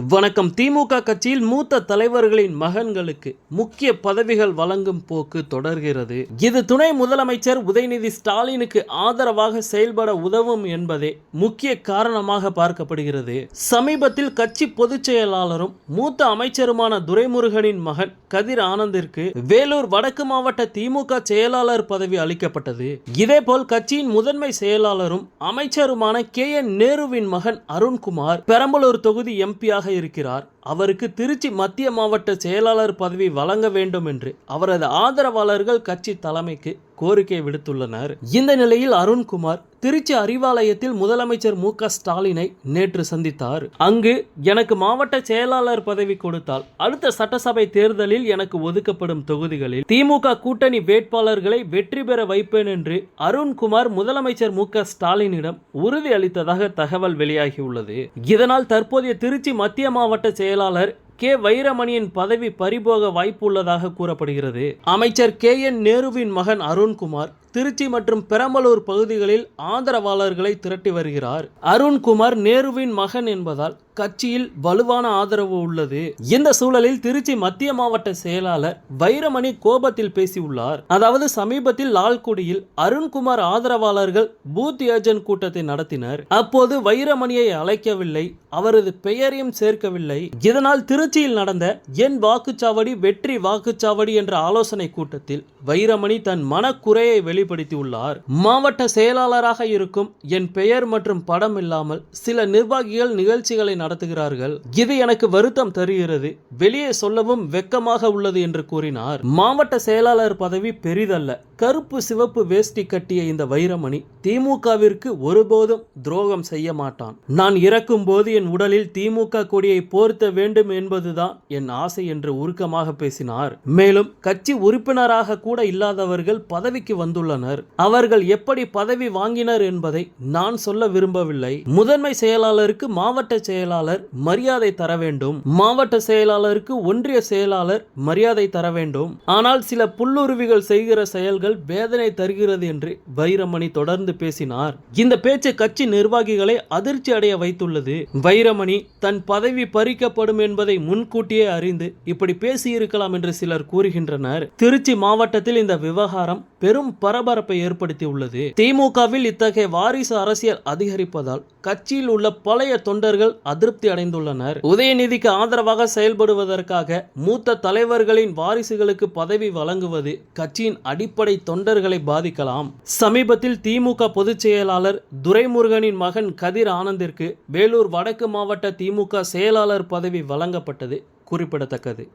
வணக்கம். திமுக கட்சியில் மூத்த தலைவர்களின் மகன்களுக்கு முக்கிய பதவிகள் வழங்கும் போக்கு தொடர்கிறது. இது துணை முதலமைச்சர் உதயநிதி ஸ்டாலினுக்கு ஆதரவாக செயல்பட உதவும் என்பதே முக்கிய காரணமாக பார்க்கப்படுகிறது. சமீபத்தில் கட்சி பொதுச் செயலாளரும் மூத்த அமைச்சருமான துரைமுருகனின் மகன் கதிர் ஆனந்திற்கு வேலூர் வடக்கு மாவட்ட திமுக செயலாளர் பதவி அளிக்கப்பட்டது. இதேபோல் கட்சியின் முதன்மை செயலாளரும் அமைச்சருமான கே என் நேருவின் மகன் அருண்குமார் பெரம்பலூர் தொகுதி எம்பியாக இருக்கிறார். அவருக்கு திருச்சி மத்திய மாவட்ட செயலாளர் பதவி வழங்க வேண்டும் என்று அவரது ஆதரவாளர்கள் கட்சி தலைமைக்கு கோரிக்கை விடுத்துள்ளனர். இந்த நிலையில் அருண்குமார் திருச்சி அறிவாலயத்தில் முதலமைச்சர் மு க ஸ்டாலினை நேற்று சந்தித்தார். அங்கு எனக்கு மாவட்ட செயலாளர் பதவி கொடுத்தால் அடுத்த சட்டசபை தேர்தலில் எனக்கு ஒதுக்கப்படும் தொகுதிகளில் திமுக கூட்டணி வேட்பாளர்களை வெற்றி பெற வைப்பேன் என்று அருண்குமார் முதலமைச்சர் மு க ஸ்டாலினிடம் உறுதி அளித்ததாக தகவல் வெளியாகியுள்ளது. இதனால் தற்போதைய திருச்சி மத்திய மாவட்ட செயலாளர் கே. வைரமணியின் பதவி பறிபோக வாய்ப்புள்ளதாக கூறப்படுகிறது. அமைச்சர் கே. என். நேருவின் மகன் அருண்குமார் திருச்சி மற்றும் பெரம்பலூர் பகுதிகளில் ஆதரவாளர்களை திரட்டி வருகிறார். அருண்குமார் நேருவின் மகன் என்பதால் கட்சியில் வலுவான ஆதரவு உள்ளது. இந்த சூழலில் திருச்சி மத்திய மாவட்ட செயலாளர் வைரமணி கோபத்தில் பேசியுள்ளார். அதாவது சமீபத்தில் லால்குடியில் அருண்குமார் ஆதரவாளர்கள் பூத் ஏஜென்ட் கூட்டத்தை நடத்தினர். அப்போது வைரமணியை அழைக்கவில்லை. அவரது பெயரையும் சேர்க்கவில்லை. இதனால் திருச்சியில் நடந்த என் வாக்குச்சாவடி வெற்றி வாக்குச்சாவடி என்ற ஆலோசனை கூட்டத்தில் வைரமணி தன் மனக்குறையை வெளிப்படுத்தியுள்ளார். மாவட்ட செயலாளராக இருக்கும் என் பெயர் மற்றும் படம் இல்லாமல் சில நிர்வாகிகள் நிகழ்ச்சிகளை நடத்துகிறார்கள். இது எனக்கு வருத்தம் தருகிறது. வெளியே சொல்லவும் வெக்கமாக உள்ளது என்று கூறினார். மாவட்ட செயலாளர் பதவி பெரிதல்ல. கருப்பு சிவப்பு வேஷ்டி கட்டிய இந்த வைரமணி திமுகவிற்கு ஒருபோதும் துரோகம் செய்ய மாட்டான். நான் இறக்கும் போது என் உடலில் திமுக கொடியை போர்த்த வேண்டும் என்பதுதான் என் ஆசை என்று உருக்கமாக பேசினார். மேலும் கட்சி உறுப்பினராக கூட இல்லாதவர்கள் பதவிக்கு வந்துள்ளனர். அவர்கள் எப்படி பதவி வாங்கினர் என்பதை நான் சொல்ல விரும்பவில்லை. முதன்மை செயலாளருக்கு மாவட்ட செயலாளர் மரியாதை தர வேண்டும். மாவட்ட செயலாளருக்கு ஒன்றிய செயலாளர் மரியாதை தர வேண்டும். ஆனால் சில புல்லுருவிகள் செய்கிற செயல்கள் வேதனை தருகிறது என்று வைரமணி தொடர்ந்து பேசினார். இந்த பேச்சு கட்சி நிர்வாகிகளை அதிர்ச்சி அடைய வைத்துள்ளது. வைரமணி தன் பதவி பறிக்கப்படும் என்பதை முன்கூட்டியே அறிந்து இப்படி பேசியிருக்கலாம் என்று சிலர் கூறுகின்றனர். திருச்சி மாவட்டத்தில் இந்த விவகாரம் பெரும் பரபரப்பை ஏற்படுத்தியுள்ளது. திமுகவில் இத்தகைய வாரிசு அரசியல் அதிகரிப்பதால் கட்சியில் உள்ள பழைய தொண்டர்கள் அதிருப்தி அடைந்துள்ளனர். உதயநிதிக்கு ஆதரவாக செயல்படுவதற்காக மூத்த தலைவர்களின் வாரிசுகளுக்கு பதவி வழங்குவது கட்சியின் அடிப்படை தொண்டர்களை பாதிக்கலாம். சமீபத்தில் திமுக பொதுச் செயலாளர் துரைமுருகனின் மகன் கதிர் ஆனந்திற்கு வேலூர் வடக்கு மாவட்ட திமுக செயலாளர் பதவி வழங்கப்பட்டது குறிப்பிடத்தக்கது.